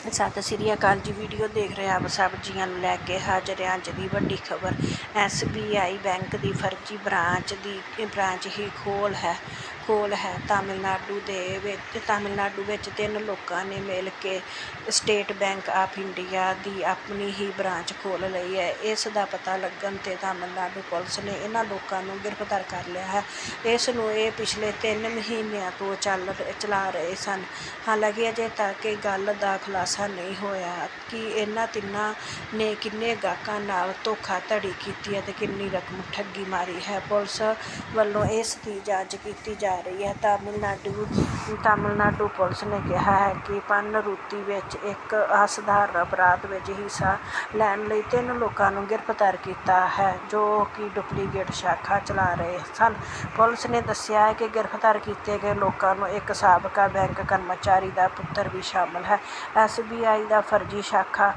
ਸਤਿ ਸ੍ਰੀ ਅਕਾਲ ਜੀ ਵੀਡੀਓ ਦੇਖ ਰਹੇ ਆਪ ਸਭ ਜੀਆਂ ਨੂੰ ਲੈ ਕੇ ਹਾਜ਼ਰ ਹਾਂ ਅੱਜ ਦੀ ਵੱਡੀ ਖਬਰ। ਐਸਬੀਆਈ ਬੈਂਕ ਦੀ ਫਰਜ਼ੀ ਬ੍ਰਾਂਚ ਦੀ ਬ੍ਰਾਂਚ ਹੀ ਖੋਲ ਹੈ। ਕੋਲ ਹੈ ਤਾਮਿਲਨਾਡੂ ਦੇ ਵਿੱਚ। ਤਾਮਿਲਨਾਡੂ ਵਿੱਚ ਤਿੰਨ ਲੋਕਾਂ ਨੇ ਮਿਲ ਕੇ ਸਟੇਟ ਬੈਂਕ ਆਫ ਇੰਡੀਆ ਦੀ ਆਪਣੀ ਹੀ ਬ੍ਰਾਂਚ ਖੋਲ੍ਹ ਲਈ ਹੈ। ਇਸ ਦਾ ਪਤਾ ਲੱਗਣ ਤੇ ਤਾਮਿਲਨਾਡੂ ਪੁਲਿਸ ਨੇ ਇਹਨਾਂ ਲੋਕਾਂ ਨੂੰ ਗ੍ਰਿਫਤਾਰ ਕਰ ਲਿਆ ਹੈ। ਇਸ ਨੂੰ ਇਹ ਪਿਛਲੇ ਤਿੰਨ ਮਹੀਨਿਆਂ ਤੋਂ ਚੱਲ ਚਲਾ ਰਹੇ ਸਨ। ਹਾਲਾਂਕਿ ਅਜੇ ਤੱਕ ਇਹ ਗੱਲ ਦਾ ਖੁਲਾਸਾ ਨਹੀਂ ਹੋਇਆ ਕਿ ਇਹਨਾਂ ਤਿੰਨਾਂ ਨੇ ਕਿੰਨੇ ਗਾਹਕਾਂ ਨਾਲ ਧੋਖਾਧੜੀ ਕੀਤੀ ਅਤੇ ਕਿੰਨੀ ਰਕਮ ਠੱਗੀ ਮਾਰੀ ਹੈ। ਪੁਲਿਸ ਵੱਲੋਂ ਇਸ ਦੀ ਜਾਂਚ ਕੀਤੀ ਜਾ ਰਹੀ ਹੈ। ਤਾਮਿਲਨਾਡੂ ਤਾਮਿਲਨਾਡੂ ਪੁਲਿਸ ਨੇ ਕਿਹਾ ਹੈ ਕਿ ਪਨਰੂਤੀ ਵਿੱਚ ਇੱਕ ਅਸਧਾਰਨ ਅਪਰਾਧ ਵਿੱਚ ਹਿੱਸਾ ਲੈਣ ਲਈ ਤਿੰਨ ਲੋਕਾਂ ਨੂੰ ਗ੍ਰਿਫਤਾਰ ਕੀਤਾ ਹੈ, ਜੋ ਕਿ ਡੁਪਲੀਕੇਟ ਸ਼ਾਖਾ ਚਲਾ ਰਹੇ ਸਨ। ਪੁਲਿਸ ਨੇ ਦੱਸਿਆ ਹੈ ਕਿ ਗ੍ਰਿਫਤਾਰ ਕੀਤੇ ਗਏ ਲੋਕਾਂ ਨੂੰ ਇੱਕ ਸਾਬਕਾ ਬੈਂਕ ਕਰਮਚਾਰੀ ਦਾ ਪੁੱਤਰ ਵੀ ਸ਼ਾਮਲ ਹੈ। ਐਸਬੀਆਈ ਦਾ ਫਰਜ਼ੀ ਸ਼ਾਖਾ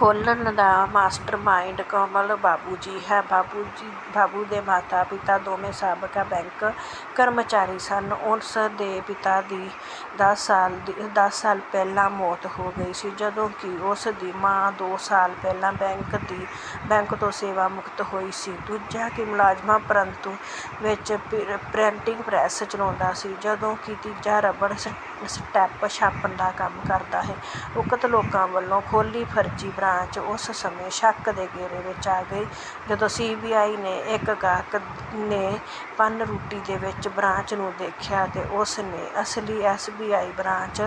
ਖੋਲ੍ਹਣ ਦਾ ਮਾਸਟਰਮਾਈਂਡ ਕਮਲ ਬਾਬੂ ਜੀ ਹੈ। ਬਾਬੂ ਜੀ ਬਾਬੂ ਦੇ ਮਾਤਾ ਪਿਤਾ ਦੋਵੇਂ ਸਾਬਕਾ ਬੈਂਕ ਕਰਮਚਾਰੀ ਸਨ। ਉਸ ਦੇ ਪਿਤਾ ਦੀ ਦਸ ਸਾਲ ਦੀ 10 ਸਾਲ ਪਹਿਲਾਂ ਮੌਤ ਹੋ ਗਈ ਸੀ, ਜਦੋਂ ਕਿ ਉਸ ਦੀ ਮਾਂ ਦੋ ਸਾਲ ਪਹਿਲਾਂ ਬੈਂਕ ਦੀ, ਬੈਂਕ ਤੋਂ ਸੇਵਾ ਮੁਕਤ ਹੋਈ ਸੀ। ਦੂਜਾ ਕਿ ਮੁਲਾਜ਼ਮਾਂ ਪਰੰਤੂ ਵਿੱਚ ਪ੍ਰਿ- ਪ੍ਰਿੰਟਿੰਗ ਪ੍ਰੈਸ ਚਲਾਉਂਦਾ ਸੀ, ਜਦੋਂ ਕਿ ਤੀਜਾ ਰਬੜ ਸ- ਸਟੈਪ ਛਾਪਣ ਦਾ ਕੰਮ ਕਰਦਾ ਹੈ। ਉਕਤ ਲੋਕਾਂ ਵੱਲੋਂ ਖੋਲ੍ਹੀ ਫਰਜ਼ੀ ਬ੍ਰਾਂਚ ਉਸ ਸਮੇਂ ਸ਼ੱਕ ਦੇ ਘੇਰੇ ਵਿੱਚ ਆ ਗਈ। ਜਦੋਂ ਸੀਬੀਆਈ ਨੇ ਇੱਕ ਗਾਹਕ ਨੇ ਪਨਰੂਟੀ ਦੇ ਵਿੱਚ ਬ੍ਰਾਂਚ ਨੂੰ ਦੇਖਿਆ ਤੇ ਉਸ ਨੇ ਅਸਲੀ ਐਸਬੀਆਈ ਬ੍ਰਾਂਚ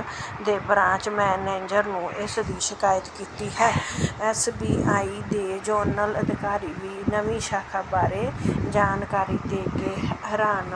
ਦੇ ਬ੍ਰਾਂਚ ਮੈਨੇਜਰ ਨੂੰ ਇਸ ਦੀ ਸ਼ਿਕਾਇਤ ਕੀਤੀ ਹੈ। ਐਸਬੀਆਈ ਦੇ ਜ਼ੋਨਲ ਅਧਿਕਾਰੀ ਵੀ ਨਵੀਂ ਸ਼ਾਖਾ ਬਾਰੇ ਜਾਣਕਾਰੀ ਦੇ ਕੇ ਹੈਰਾਨ